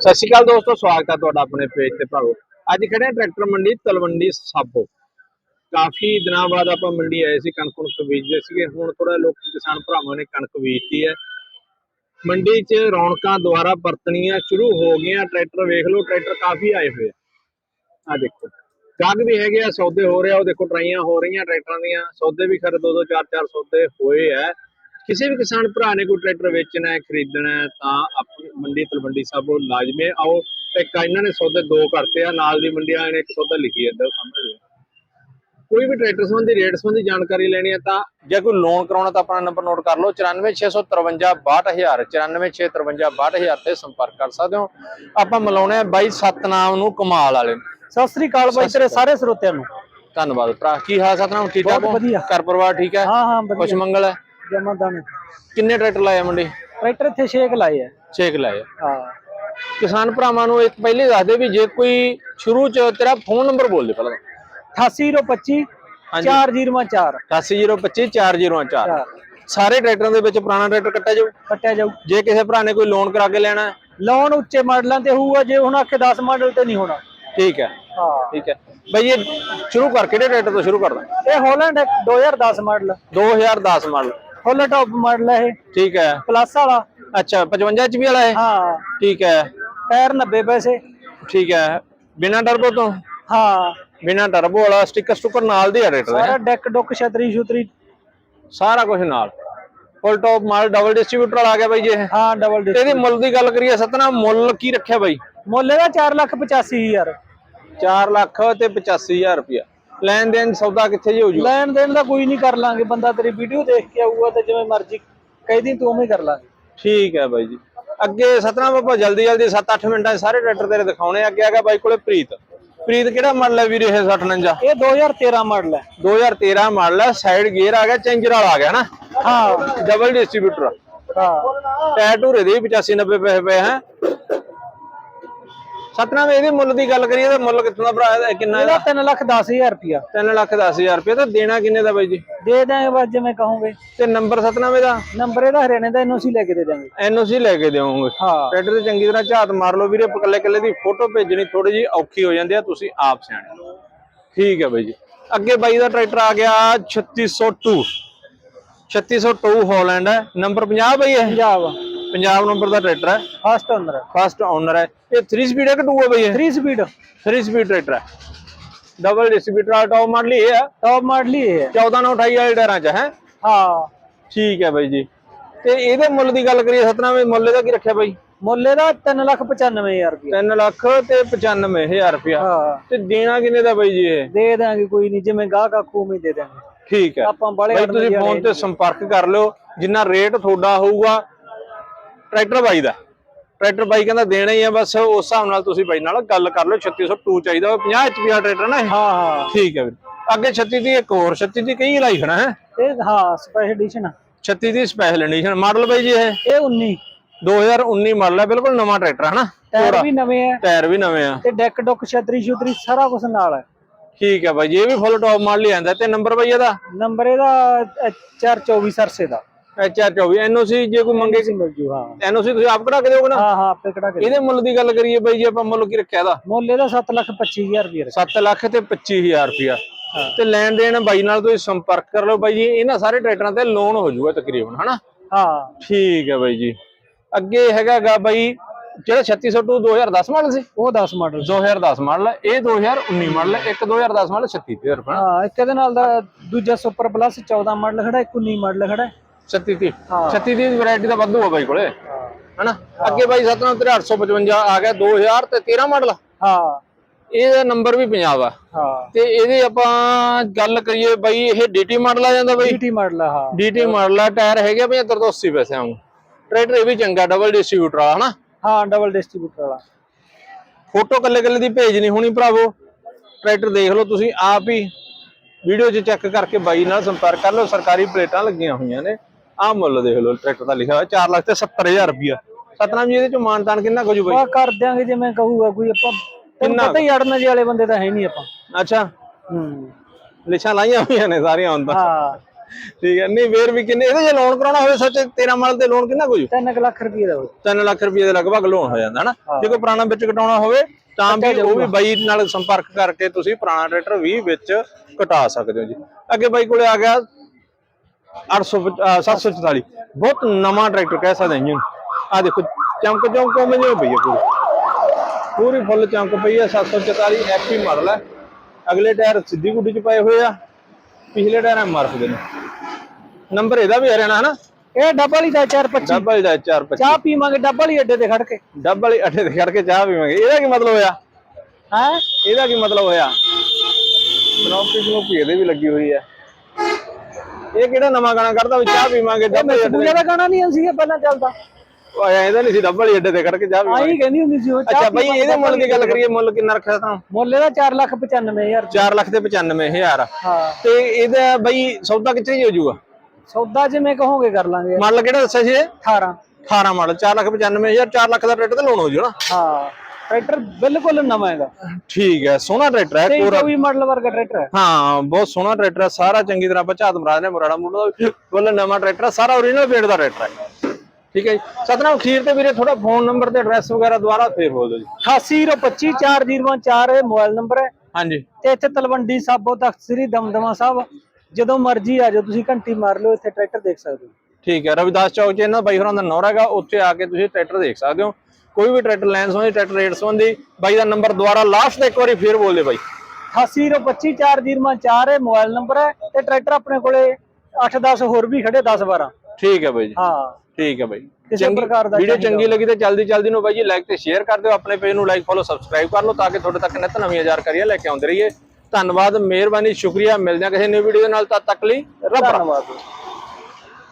ਸਤਿ ਸ਼੍ਰੀ ਅਕਾਲ ਦੋਸਤੋ, ਸਵਾਗਤ ਹੈ ਤੁਹਾਡਾ ਆਪਣੇ ਪੇਜ ਤੇ ਭਰਾਵੋ ਅੱਜ ਖੜੇ ਹਾਂ ਟਰੈਕਟਰ ਮੰਡੀ ਤਲਵੰਡੀ ਸਾਬੋ। ਕਾਫੀ ਦਿਨਾਂ ਬਾਅਦ ਆਪਾਂ ਮੰਡੀ ਆਏ ਸੀ, ਕਣਕ ਕੁਣਕ ਬੀਜਦੇ ਸੀਗੇ। ਹੁਣ ਥੋੜਾ ਲੋਕ ਕਿਸਾਨ ਭਰਾਵਾਂ ਨੇ ਕਣਕ ਬੀਜਤੀ ਹੈ। ਮੰਡੀ 'ਚ ਰੌਣਕਾਂ ਦੁਆਰਾ ਪਰਤਣੀਆਂ ਸ਼ੁਰੂ ਹੋ ਗਈਆਂ। ਟਰੈਕਟਰ ਵੇਖ ਲਓ, ਟਰੈਕਟਰ ਕਾਫੀ ਆਏ ਹੋਏ ਆ। ਆ ਦੇਖੋ ਗੱਗ ਵੀ ਹੈਗੇ ਆ, ਸੌਦੇ ਹੋ ਰਹੇ ਆ ਉਹ ਦੇਖੋ ਟਰਾਈਆਂ ਹੋ ਰਹੀਆਂ ਟਰੈਕਟਰਾਂ ਦੀਆਂ। ਸੌਦੇ ਵੀ ਖਰੇ ਦੋ ਦੋ, ਚਾਰ ਚਾਰ ਸੌਦੇ ਹੋਏ ਆ। ਕਿਸੇ ਵੀ ਕਿਸਾਨ ਭਰਾ ਨੇ ਕੋਈ ਟਰੈਕਟਰ ਵੇਚਣਾ ਹੈ ਖਰੀਦਣਾ ਹੈ ਤਾਂ ਆਪਣੀ ਮੰਡੀ ਤਲਵੰਡੀ ਸਾਬੋ ਲਾਜ਼ਮੀ ਆਓ ਤੇ ਇਹਨਾਂ ਨੇ ਸੌਦੇ ਦੋ ਕਰਤੇ ਆ ਨਾਲ ਦੀ ਮੰਡੀ ਵਾਲਿਆਂ ਨੇ ਇੱਕ ਸੌਦਾ ਲਿਖੀ ਜਾਂਦਾ ਉਹ ਸਾਹਮਣੇ ਕੋਈ ਵੀ ਟਰੈਕਟਰ ਸੰਬੰਧੀ ਰੇਟ ਸੰਬੰਧੀ ਜਾਣਕਾਰੀ ਲੈਣੀ ਹੈ ਤਾਂ ਜੇ ਕੋਈ ਲੋਨ ਕਰਾਉਣਾ ਤਾਂ ਆਪਣਾ ਨੰਬਰ ਨੋਟ ਕਰ ਲਓ 946556262000 946556262000 ਤੇ ਸੰਪਰਕ ਕਰ ਸਕਦੇ ਹੋ। ਆਪਾਂ ਮਿਲਾਉਣੇ ਆ ਬਾਈ ਸਤਨਾਮ ਨੂੰ ਕਮਾਲ ਵਾਲੇ। ਸਤਿ ਸ੍ਰੀ ਅਕਾਲ ਬਾਈ ਤੇਰੇ ਸਾਰੇ ਸਰੋਤਿਆਂ ਨੂੰ। ਧੰਨਵਾਦ ਭਰਾ ਕੀ ਹਾਲ ਸਤਨਾਮ? ਠੀਕ ਠਾਕ ਹੋ। ਘਰ ਪਰਿਵਾਰ ਠੀਕ ਹੈ? ਹਾਂ ਹਾਂ ਕੁਛ ਵਧੀਆ। ਮੰਗਲ ਹੈ? ਜਮਾਦਾਨ ਕਿੰਨੇ ਟਰੈਕਟਰ ਲਾਏ ਆ ਮੰਡੀ? ਟਰੈਕਟਰ ਇੱਥੇ ਛੇਕ ਲਾਏ ਆ। ਛੇਕ ਲਾਏ ਆ। ਹਾਂ। ਕਿਸਾਨ ਭਰਾਵਾਂ ਨੂੰ ਇੱਕ ਪਹਿਲੇ ਦੱਸ ਦੇ ਵੀ ਜੇ ਕੋਈ ਸ਼ੁਰੂ ਚ ਤੇਰਾ ਫੋਨ ਨੰਬਰ ਬੋਲ ਦੇ ਪਹਿਲਾਂ। 88025 ਹਾਂਜੀ। 4004 880254004 ਚਾਰ। ਸਾਰੇ ਟਰੈਕਟਰਾਂ ਦੇ ਵਿੱਚ ਪੁਰਾਣਾ ਟਰੈਕਟਰ ਕੱਟਿਆ ਜਾਊ? ਕੱਟਿਆ ਜਾਊ। ਜੇ ਕਿਸੇ ਭਰਾ ਨੇ ਕੋਈ ਲੋਨ ਕਰਾ ਕੇ ਲੈਣਾ ਹੈ, ਲੋਨ ਉੱਚੇ ਮਾਡਲਾਂ ਤੇ ਹੋਊਗਾ ਜੇ ਹੁਣ ਆਖੇ 10 ਮਾਡਲ ਤੇ ਨਹੀਂ ਹੋਣਾ। ਠੀਕ ਹੈ। ਹਾਂ। ਠੀਕ ਹੈ। ਬਈ ਇਹ ਸ਼ੁਰੂ ਕਰ ਕਿਹੜੇ ਟਰੈਕਟਰ ਤੋਂ ਸ਼ੁਰੂ ਕਰਦਾ? ਇਹ Holland 2010 model. 2010 model. Full top model ਹੈ ਇਹ। ਠੀਕ ਹੈ। ਪਲੱਸ ਵਾਲਾ। ਅੱਛਾ 55 ਐਚਪੀ ਵਾਲਾ ਹੈ ਹਾਂ। ਠੀਕ ਹੈ। ਟਾਇਰ 90 ਪੈਸੇ। ਠੀਕ ਹੈ। ਬਿਨਾ ਟਰਬੋ ਤੋਂ? ਹਾਂ। ਬਿਨਾ ਟਰਬੋ ਵਾਲਾ ਸਟicker ਸਟੁੱਕਰ ਨਾਲ ਦੇ ਆ ਦੇ ਸਾਰਾ ਡੈਕ ਡੁੱਕ ਛਤਰੀ ਛੁਤਰੀ। ਸਾਰਾ ਕੁਝ ਨਾਲ। ਫੁੱਲ ਟੌਪ ਮਾਲ ਡਬਲ ਡਿਸਟ੍ਰੀਬਿਊਟਰ ਵਾਲਾ ਆ ਗਿਆ ਬਾਈ ਜੀ ਹਾਂ ਡਬਲ ਇਹਦੀ ਮੁੱਲ ਦੀ ਗੱਲ ਕਰੀਏ ਸਤਨਾ ਮੁੱਲ ਕੀ ਰੱਖਿਆ ਬਾਈ? ਮੁੱਲ ਇਹਦਾ 485000 4 ਲੱਖ ਤੇ 85000 ਰੁਪਇਆ। ਲੈਣ ਦੇਣ ਸੌਦਾ ਕਿੱਥੇ ਜੀ ਹੋ ਜੂ? ਲੈਣ ਦੇਣ ਦਾ ਕੋਈ ਨਹੀਂ ਕਰ ਲਾਂਗੇ। ਬੰਦਾ ਤੇਰੀ ਵੀਡੀਓ ਦੇਖ ਕੇ ਆਊਗਾ ਤੇ ਜਿਵੇਂ ਮਰਜ਼ੀ ਕਹਿਦੀ ਤੂੰ ਉਵੇਂ ਕਰ ਲਾਂਗੇ। ਠੀਕ ਹੈ ਬਾਈ ਜੀ। ਅੱਗੇ ਸਤਨਾਮ ਆਪਾਂ ਜਲਦੀ ਜਲਦੀ 7-8 ਮਿੰਟਾਂ 'ਚ ਸਾਰੇ ਟਰੈਕਟਰ ਤੇਰੇ ਦਿਖਾਉਣੇ ਅੱਗੇ ਹੈਗਾ ਬਾਈ ਕੋਲੇ ਪ੍ਰੀਤ। ਪ੍ਰੀਤ ਕਿਹੜਾ ਮਾਡਲ ਹੈ ਵੀਰੇ ਇਹ 6049 ਇਹ 2013 ਮਾਡਲ ਹੈ। 2013 ਮਾਡਲ ਹੈ ਸਾਈਡ ਗੇਅਰ ਆ ਗਿਆ ਚੇਂਜਰ ਵਾਲਾ ਆ ਗਿਆ ਨਾ। ਹਾਂ। ਡਬਲ ਡਿਸਟ੍ਰੀਬਿਊਟਰ ਹਾਂ। ਟਾਇਰ ਟੂਰੇ ਦੇ ਵੀ 85 90 ਪੈਸੇ ਪਏ ਹੈ। ਸਤਨਾਮ ਇਹਦੇ ਮੁੱਲ ਦੀ ਗੱਲ ਕਰੀਏ ਤਾਂ ਮੁੱਲ ਕਿੰਨਾ ਦਾ ਭਰਾ ਇਹਦਾ ਕਿੰਨਾ ਇਹਦਾ ਇਹਦਾ? 3 ਲੱਖ 10000 ਰੁਪਿਆ 3 ਲੱਖ 10000 ਰੁਪਏ ਤਾਂ ਦੇਣਾ ਕਿੰਨੇ ਦਾ ਬਾਈ ਜੀ? ਦੇ ਦਾਂਗੇ ਬਸ ਜਿਵੇਂ ਕਹੋਗੇ। ਤੇ ਨੰਬਰ ਸਤਨਾਮ ਇਹਦਾ? ਨੰਬਰ ਇਹਦਾ ਹਰਿਆਣੇ ਦਾ ਐਨਓਸੀ ਲੈ ਕੇ ਦੇ ਦਾਂਗੇ ਐਨਓਸੀ ਲੈ ਕੇ ਦੇਵਾਂਗੇ। ਹਾਂ। ਟਰੈਕਟਰ ਤੇ ਚੰਗੀ ਤਰ੍ਹਾਂ ਝਾਤ ਮਾਰ ਲਓ ਵੀਰੇ ਇਕੱਲੇ ਇਕੱਲੇ ਦੀ ਫੋਟੋ ਭੇਜਣੀ ਥੋੜੀ ਜੀ ਔਖੀ ਹੋ ਜਾਂਦੀ ਆ ਤੁਸੀਂ ਆਪ ਸਿਆਣੇ। ਠੀਕ ਹੈ ਬਾਈ ਜੀ। ਅੱਗੇ ਬਾਈ ਦਾ ਟਰੈਕਟਰ ਆ ਗਿਆ 3602 3602 ਹਾਲੈਂਡ ਹੈ। ਨੰਬਰ 50 ਬਾਈ ਇਹ? ਪੰਜਾਬ ਪੰਜਾਬ ਨੰਬਰ ਦਾ ਟਰੈਕਟਰ ਹੈ। ਫਸਟ ਓਨਰ ਫਸਟ ਓਨਰ ਹੈ। ਇਹ 3 ਸਪੀਡ ਹੈ ਕਿ 2 ਹੈ ਬਾਈ ਇਹ? 3 ਸਪੀਡ 3 ਸਪੀਡ ਟਰੈਕਟਰ ਹੈ। ਡਬਲ ਡਿਸਟ੍ਰੀਬਿਊਟਰ ਵਾਲਾ ਟੌਪ ਮਾਡਲ ਹੀ ਹੈ। ਟੌਪ ਮਾਡਲ ਹੀ ਹੈ। 14 ਨਾਲ 28 ਵਾਲੇ ਟਾਇਰਾਂ 'ਚ ਹੈ। ਹਾਂ। ਠੀਕ ਹੈ ਬਾਈ ਜੀ। ਤੇ ਇਹਦੇ ਮੁੱਲ ਦੀ ਗੱਲ ਕਰੀਏ ਸਤਨਾਮ ਮੁੱਲ ਇਹਦਾ ਕੀ ਰੱਖਿਆ ਬਾਈ? ਮੁੱਲ ਇਹਦਾ 3 ਲੱਖ 95000 ਰੁਪਇਆ। 3 ਲੱਖ ਤੇ 95000 ਰੁਪਇਆ। ਹਾਂ। ਤੇ ਦੇਣਾ ਕਿੰਨੇ ਦਾ ਬਾਈ ਜੀ ਇਹ? ਦੇ ਦਾਂਗੇ ਕੋਈ ਨਹੀਂ। ਜਿਵੇਂ ਗਾਹਕ ਆਖੂ ਹੀ ਦੇ ਦਾਂਗੇ ਠੀਕ ਹੈ। ਆਪਾਂ ਬਾਲੇ ਤੁਸੀਂ ਫੋਨ ਤੇ ਸੰਪਰਕ ਕਰ ਲਿਓ। ਜਿੰਨਾ ਰੇਟ ਤੁਹਾਡਾ ਹੋਊਗਾ ਟਰੈਕਟਰ ਬਾਈ ਦਾ। ਟਰੈਕਟਰ ਬਾਈ ਕਹਿੰਦਾ ਦੇਣਾ ਹੀ ਆ ਬਸ ਉਸ ਹਿਸਾਬ ਨਾਲ ਤੁਸੀਂ ਬਾਈ ਨਾਲ ਗੱਲ ਕਰ ਲਿਓ 3602 ਚਾਹੀਦਾ ਹੋਵੇ 50 HP ਦਾ ਟਰੈਕਟਰ ਨਾ ਹਾਂ ਹਾਂ। ਠੀਕ ਹੈ ਵੀਰ। ਅੱਗੇ 36 ਦੀ ਇੱਕ ਹੋਰ 36 ਦੀ ਕਈ ਲਾਈ ਖੜਾ ਹੈ? ਇਹ ਹਾਂ ਸਪੈਸ਼ਲ ਐਡੀਸ਼ਨ 36 ਦੀ ਸਪੈਸ਼ਲ ਐਡੀਸ਼ਨ ਮਾਡਲ ਬਾਈ ਜੀ ਇਹ? ਇਹ 19 2019 ਮਾਡਲ ਹੈ ਬਿਲਕੁਲ ਨਵਾਂ ਟਰੈਕਟਰ ਹੈ ਨਾ ਟਾਇਰ ਵੀ ਨਵੇਂ ਆ। ਟਾਇਰ ਵੀ ਨਵੇਂ ਆ। ਤੇ ਡੈਕ ਡੁੱਕ ਛਤਰੀ ਛੁਤਰੀ ਸਾਰਾ ਕੁਝ ਨਾਲ ਹੈ ਠੀਕ ਹੈ ਬਾਈ ਇਹ ਵੀ ਫੁੱਲ ਟੌਪ ਮਾਡਲ ਹੀ ਆਂਦਾ ਤੇ ਨੰਬਰ ਬਾਈ ਇਹਦਾ? ਨੰਬਰ ਇਹਦਾ 424 ਸਰਸੇ ਦਾ। HR24 ਐਨਓਸੀ ਜੇ ਕੋਈ ਮੰਗੇ ਸੀ। ਮਿਲ ਜੂ ਹਾਂ। ਐਨਓਸੀ ਤੁਸੀਂ ਆਪ ਕਢਾ ਕੇ ਦਿਓਗੇ ਨਾ? ਹਾਂ ਹਾਂ ਆਪੇ ਕਿਹੜਾ ਕਰੀ ਇਹਦੇ ਮੁੱਲ ਦੀ ਗੱਲ ਕਰੀਏ ਬਾਈ ਜੀ ਆਪਾਂ ਮੁੱਲ ਕੀ ਰੱਖਿਆ ਇਹਦਾ? ਮੁੱਲ ਇਹਦਾ 7 ਲੱਖ 25000 ਰੁਪਏ 7 ਲੱਖ ਤੇ 25000 ਰੁਪਿਆ ਤੇ ਲੈਣ ਦੇਣ ਬਾਈ ਨਾਲ ਤੁਸੀਂ ਸੰਪਰਕ ਕਰ ਲਓ ਬਾਈ ਜੀ ਇਹਨਾਂ ਸਾਰੇ ਟਰੈਕਟਰਾਂ ਤੇ ਲੋਨ ਹੋ ਜਾਊਗਾ ਤਕਰੀਬਨ ਹਨਾ? ਹਾਂ। ਠੀਕ ਹੈ ਬਾਈ ਜੀ। ਅੱਗੇ ਹੈਗਾਗਾ ਬਾਈ ਜਿਹੜਾ 3602 2010 ਮਾਡਲ ਸੀ? ਉਹ 10 ਮਾਡਲ 2010 ਮਾਡਲ ਇਹ 2019 ਮਾਡਲ ਇੱਕ 2010 ਮਾਡਲ 36000 ਰੁਪਏ ਹਾਂ ਇੱਕ ਇਹਦੇ ਨਾਲ ਦਾ ਦੂਜਾ ਸੁਪਰ ਪਲੱਸ 14 ਮਾਡਲ ਖੜਾ ਇੱਕ 19 ਮਾਡਲ ਖੜਾ। 36 ਦੀ ਹਾਂ। 36 ਦੀ ਵੈਰਾਈਟੀ ਦਾ ਵਾਧੂ ਆ ਬਾਈ ਕੋਲੇ। ਹਨਾ? ਅੱਗੇ ਬਾਈ ਸਤਨਾਮ ਤੇਰਾ 855 ਆ ਗਿਆ 2000 ਤੇ 13 ਮਾਡਲ ਹਾਂ। ਇਹਦਾ ਨੰਬਰ ਵੀ ਪੰਜਾਬ ਆ। ਹਾਂ। ਤੇ ਇਹਦੇ ਆਪਾਂ ਗੱਲ ਕਰੀਏ ਬਾਈ ਇਹ ਡੀਟੀ ਮਾਡਲ ਆ ਜਾਂਦਾ ਬਾਈ? ਡੀਟੀ ਮਾਡਲ ਆ, ਹਾਂ। ਡੀਟੀ ਮਾਡਲ ਆ ਟਾਇਰ ਹੈਗੇ 75 ਤੋਂ 80 ਪੈਸੇ ਆਉਂ। ਟਰੈਕਟਰ ਇਹ ਵੀ ਚੰਗਾ ਡਬਲ ਡਿਸਟ੍ਰੀਬਿਊਟਰ ਵਾਲਾ ਹਨਾ? ਹਾਂ ਡਬਲ ਡਿਸਟ੍ਰੀਬਿਊਟਰ ਵਾਲਾ। ਫੋਟੋ ਕੱਲੇ ਕੱਲੇ ਦੀ ਭੇਜਣੀ ਹੋਣੀ ਭਰਾਵੋ। ਟਰੈਕਟਰ ਦੇਖ ਲਓ ਤੁਸੀਂ ਆਪ ਹੀ। ਵੀਡੀਓ 'ਚ ਚੈੱਕ ਕਰਕੇ ਬਾਈ ਨਾਲ ਸੰਪਰਕ ਕਰ ਲਓ ਸਰਕਾਰੀ ਪਲੇਟਾਂ ਲੱਗੀਆਂ ਹੋਈਆਂ ਨੇ। ਆਹ ਮੁੱਲ ਦੇਖ ਲਓ ਟਰੈਕਟਰ ਦਾ ਲਿਖਿਆ ਹੋਇਆ 4 ਲੱਖ ਤੇ 70000 ਰੁਪਇਆ ਸਤਨਾਮ ਜੀ ਇਹਦੇ ਚ ਮਾਨਤਾਨ ਕਿੰਨਾ ਕੁ ਜੂ ਬਾਈ ਆ ਕਰ ਦਿਆਂਗੇ ਜਿਵੇਂ ਕਹੂਗਾ ਕੋਈ ਆਪਾਂ ਤੈਨੂੰ ਕਿੰਨਾ? ਪਤਾ ਹੀ ਅੜਨ ਜਿਹੇ ਵਾਲੇ ਬੰਦੇ ਤਾਂ ਹੈ ਨਹੀਂ ਆਪਾਂ। ਅੱਛਾ। ਹੂੰ। ਲਿਸ਼ਾਂ ਲਾਈਆਂ ਹੋਈਆਂ ਨੇ ਸਾਰੀਆਂ ਹੁਣ ਤਾਂ। ਹਾਂ। ਠੀਕ ਹੈ ਨਹੀਂ ਫੇਰ ਵੀ ਕਿੰਨੇ ਇਹਦੇ ਜੇ ਲੋਨ ਕਰਾਉਣਾ ਹੋਵੇ ਸੱਚ 13 ਮਾਡਲ ਤੇ ਲੋਨ ਕਿੰਨਾ ਕੁ 3 ਲੱਖ ਰੁਪਏ ਦਾ ਹੋਵੇ 3 ਲੱਖ ਰੁਪਏ ਦੇ ਲਗਭਗ ਲੋਨ ਹੋ ਜਾਂਦਾ ਹਨਾ? ਜੇ ਕੋਈ ਪੁਰਾਣਾ ਵਿੱਚ ਕਟਾਉਣਾ ਹੋਵੇ ਤਾਂ ਵੀ ਉਹ ਵੀ ਬਾਈ ਨਾਲ ਸੰਪਰਕ ਕਰਕੇ ਤੁਸੀਂ ਪੁਰਾਣਾ ਟਰੈਕਟਰ ਵੀ ਵਿੱਚ ਕਟਾ ਸਕਦੇ ਹੋ ਜੀ। ਅੱਗੇ ਬਾਈ ਕੋਲੇ ਆ ਗਿਆ 800 ਅਹ 744 ਬਹੁਤ ਨਵਾਂ ਟਰੈਕਟਰ ਕਹਿ ਸਕਦੇ ਹਾਂ ਆ ਦੇਖੋ ਚਮਕ ਚਮਕ ਉਵੇਂ ਜਿਵੇਂ ਪਈ ਹੈ ਪੂਰੀ। ਪੂਰੀ ਫੁੱਲ ਚਮਕ ਪਈ ਹੈ 744 ਐਪੀ ਮਾਡਲ ਹੈ ਅਗਲੇ ਟਾਇਰ ਸਿੱਧੀ ਗੁੱਡੀ ਚ ਪਏ ਹੋਏ ਆ। ਪਿਛਲੇ ਟਾਇਰ ਐਮਆਰਐਫ ਦੇ ਨੇ। ਨੰਬਰ ਇਹਦਾ ਵੀ ਹਰਿਆਣਾ ਹਨਾ? ਇਹ ਡਬਲ ਹੀ ਦਾ 425 ਡਬਲ ਦਾ 425 ਚਾਹ ਪੀਵਾਂਗੇ ਡਬਲ ਹੀ ਅੱਡੇ ਤੇ ਖੜ ਕੇ। ਡਬਲ ਹੀ ਅੱਠੇ ਤੇ ਖੜ ਕੇ ਚਾਹ ਪੀਵਾਂਗੇ। ਇਹਦਾ ਕੀ ਮਤਲਬ ਹੋਇਆ? ਹੈ? ਇਹਦਾ ਕੀ ਮਤਲਬ ਹੋਇਆ? ਬਨੌਪੀ ਬਨੌਪੀ ਇਹਦੇ ਵੀ ਲੱਗੀ ਹੋਈ ਹੈ ਇਹ ਕਿਹੜਾ ਨਵਾਂ ਗਾਣਾ ਕੱਢਦਾ ਵੀ ਚਾਹ ਪੀਵਾਂਗੇ ਡਬਲ ਹੀ ਅੱਡੇ ਬੂਲੇ ਦਾ। ਗਾਣਾ ਨਹੀਂ ਸੀ ਪਹਿਲਾਂ ਚੱਲਦਾ। ਉਹ ਇਹਦਾ ਨਹੀਂ ਸੀ ਡਬਲ ਅੱਡੇ ਤੇ ਖੜ ਕੇ ਚਾਹ ਪੀਵਾਂਗੇ। ਆਹੀ ਕਹਿੰਦੀ ਹੁੰਦੀ ਸੀ ਉਹ ਚਾਹ ਅੱਛਾ ਬਈ ਇਹਦੇ ਮੁੱਲ ਦੀ ਗੱਲ ਕਰੀਏ ਮੁੱਲ ਕਿੰਨਾ ਰੱਖਿਆ ਤਾਂ? ਮੁੱਲ ਇਹਦਾ 4 ਲੱਖ 95000 4 ਲੱਖ ਤੇ 95000 ਹਾਂ। ਤੇ ਇਹਦਾ ਬਈ ਸੌਦਾ ਕਿੱਥੇ ਹੀ ਹੋ ਜਾਊਗਾ? ਸੌਦਾ ਜਿਵੇਂ ਕਹੋਗੇ ਕਰ ਲਾਂਗੇ। ਮਾਡਲ ਕਿਹੜਾ ਦੱਸਿਆ ਸੀ ਇਹ? 18 18 ਮਾਡਲ 4 ਲੱਖ 95000 4 ਲੱਖ ਦਾ ਟਰੈਕਟਰ ਤੇ ਲੋਨ ਹੋ ਜੂ ਨਾ। ਹਾਂ। ਟਰੈਕਟਰ ਬਿਲਕੁਲ ਨਵਾਂ ਹੈਗਾ। ਠੀਕ ਹੈ ਸੋਹਣਾ ਟਰੈਕਟਰ ਹੈ ਕੋਰਾ ਕੋਈ ਮਾਡਲ ਵਰਗਾ ਟਰੈਕਟਰ ਹੈ। ਹਾਂ ਬਹੁਤ ਸੋਹਣਾ ਟਰੈਕਟਰ ਹੈ ਸਾਰਾ ਚੰਗੀ ਤਰ੍ਹਾਂ ਆਪਾਂ ਝਾਤ ਮਰਾ ਨੇ ਮੁਰਾੜਾ ਮੁੰਡਾ ਦਾ ਬੋਲ ਨਵਾਂ ਟਰੈਕਟਰ ਹੈ ਸਾਰਾ ਓਰੀਜਨਲ ਪੇੜ ਦਾ ਟਰੈਕਟਰ ਹੈ। ਠੀਕ ਹੈ ਜੀ। ਸਤਨਾਮ ਖੀਰ ਤੇ ਵੀਰੇ ਥੋੜਾ ਫੋਨ ਨੰਬਰ ਤੇ ਐਡਰੈਸ ਵਗੈਰਾ ਦੁਬਾਰਾ ਫੇਰ ਬੋਲ ਦਿਓ ਜੀ। 8825 4004 ਇਹ ਮੋਬਾਈਲ ਨੰਬਰ ਹੈ। ਹਾਂਜੀ। ਤੇ ਇੱਥੇ ਤਲਵੰਡੀ ਸਾਬੋ ਤਖਤ ਸ੍ਰੀ ਦਮਦਮਾ ਸਾਹਿਬ ਜਦੋਂ ਮਰਜ਼ੀ ਆ ਜਾਓ ਤੁਸੀਂ ਘੰਟੀ ਮਾਰ ਲਿਓ ਇੱਥੇ ਟਰੈਕਟਰ ਦੇਖ ਸਕਦੇ ਹੋ। ਠੀਕ ਹੈ ਰਵਿਦਾਸ ਚੌਕ 'ਚ ਇਹਨਾਂ ਬਾਈ ਹੋਰਾਂ ਦਾ ਨੌਰ ਹੈਗਾ ਉੱਥੇ ਆ ਕੇ ਤੁਸੀਂ ਟਰੈਕਟਰ ਦੇਖ ਸਕਦੇ ਹੋ। ਕੋਈ ਵੀ ਟਰੈਕਟਰ ਲੈਣ ਸੰਬੰਧੀ ਟਰੈਕਟਰ ਰੇਟ ਸੰਬੰਧੀ ਬਾਈ ਦਾ ਨੰਬਰ ਦੁਬਾਰਾ ਲਾਸਟ ਤੇ ਇੱਕ ਵਾਰੀ ਫੇਰ ਬੋਲ ਦੇ ਬਾਈ 8825 4004 ਇਹ ਮੋਬਾਈਲ ਨੰਬਰ ਹੈ ਤੇ ਟਰੈਕਟਰ ਆਪਣੇ ਕੋਲੇ 8-10 ਹੋਰ ਵੀ ਖੜੇ 10-12 ਠੀਕ ਹੈ ਬਾਈ ਜੀ। ਹਾਂ। ਠੀਕ ਹੈ ਬਾਈ। ਕਿਸੇ ਚੰਗੀ ਪ੍ਰਕਾਰ ਦਾ ਵੀਡੀਓ ਚੰਗੀ ਲੱਗੀ ਤੇ ਜਲਦੀ ਜਲਦੀ ਨੂੰ ਬਾਈ ਜੀ ਲਾਈਕ ਤੇ ਸ਼ੇਅਰ ਕਰ ਦਿਓ ਆਪਣੇ ਪੇਜ ਨੂੰ ਲਾਈਕ ਫੋਲੋ ਸਬਸਕ੍ਰਾਈਬ ਕਰ ਲਓ ਤਾਂ ਕਿ ਤੁਹਾਡੇ ਤੱਕ ਨਿਤ ਨਵੀਆਂ ਜਾਣਕਾਰੀਆਂ ਲੈ ਕੇ ਆਉਂਦੇ ਰਹੀਏ। ਧੰਨਵਾਦ ਮਿਹਰਬਾਨੀ ਸ਼ੁਕਰੀਆ। ਮਿਲਦੇ ਹਾਂ ਕਿਸੇ ਨਵੀਂ ਵੀਡੀਓ ਨਾਲ ਤਦ ਤੱਕ ਲਈ ਰੱਬ। ਧੰਨਵਾਦ।